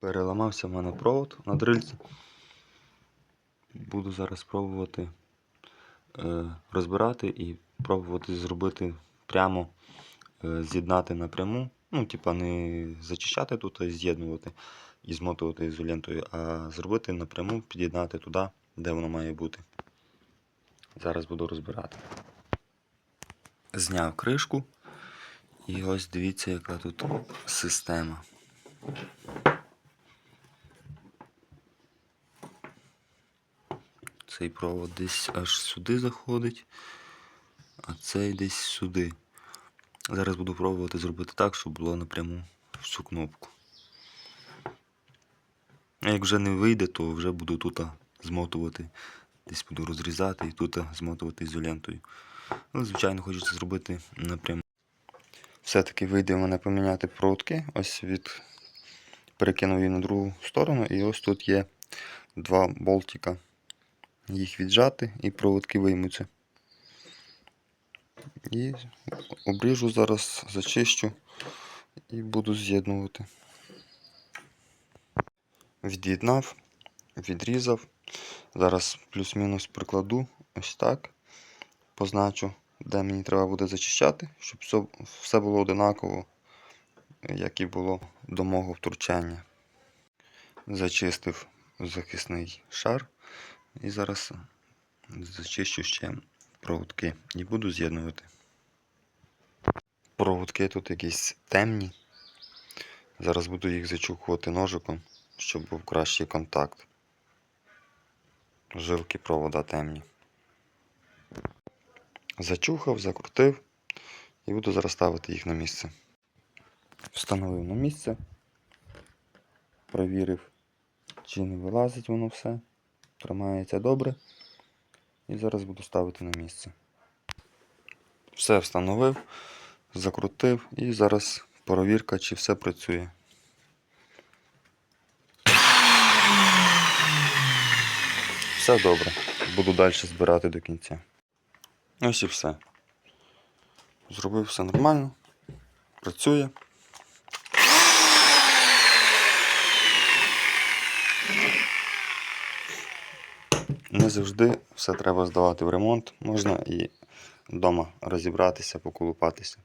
Переламався в мене провод на дрильці. Буду зараз пробувати е, розбирати і пробувати зробити прямо, е, з'єднати напряму. Ну, типа не зачищати тут і з'єднувати і змотувати ізолентою, а зробити напряму, під'єднати туди, де воно має бути. Зараз буду розбирати. Зняв кришку. І ось дивіться, яка тут система. Цей провод десь аж сюди заходить, а цей десь сюди. Зараз буду пробувати зробити так, щоб було напряму в цю кнопку. Як вже не вийде, то вже буду тут змотувати. Десь буду розрізати і тут змотувати ізолентою. Але, звичайно, хочеться зробити напряму. Все-таки вийде в мене поміняти проводки. Ось від перекинув її на другу сторону, і ось тут є два болтика. Їх віджати і проводки виймуться. І обріжу зараз, зачищу і буду з'єднувати. Від'єднав, відрізав. Зараз плюс-мінус прикладу ось так. Позначу, де мені треба буде зачищати, щоб все, було одинаково, як і було до мого втручання. Зачистив захисний шар і зараз зачищу ще проводки і буду з'єднувати. Проводки тут якісь темні. Зараз буду їх зачухувати ножиком, щоб був кращий контакт. Жилки провода темні. Зачухав, закрутив і буду зараз ставити їх на місце. Встановив на місце, провірив, чи не вилазить воно все, тримається добре. І зараз буду ставити на місце. Все встановив, закрутив і зараз перевірка, чи все працює. Все добре. Буду далі збирати до кінця. Ось і все. Зробив все нормально. Працює. Не завжди все треба здавати в ремонт. Можна і вдома розібратися, поколупатися.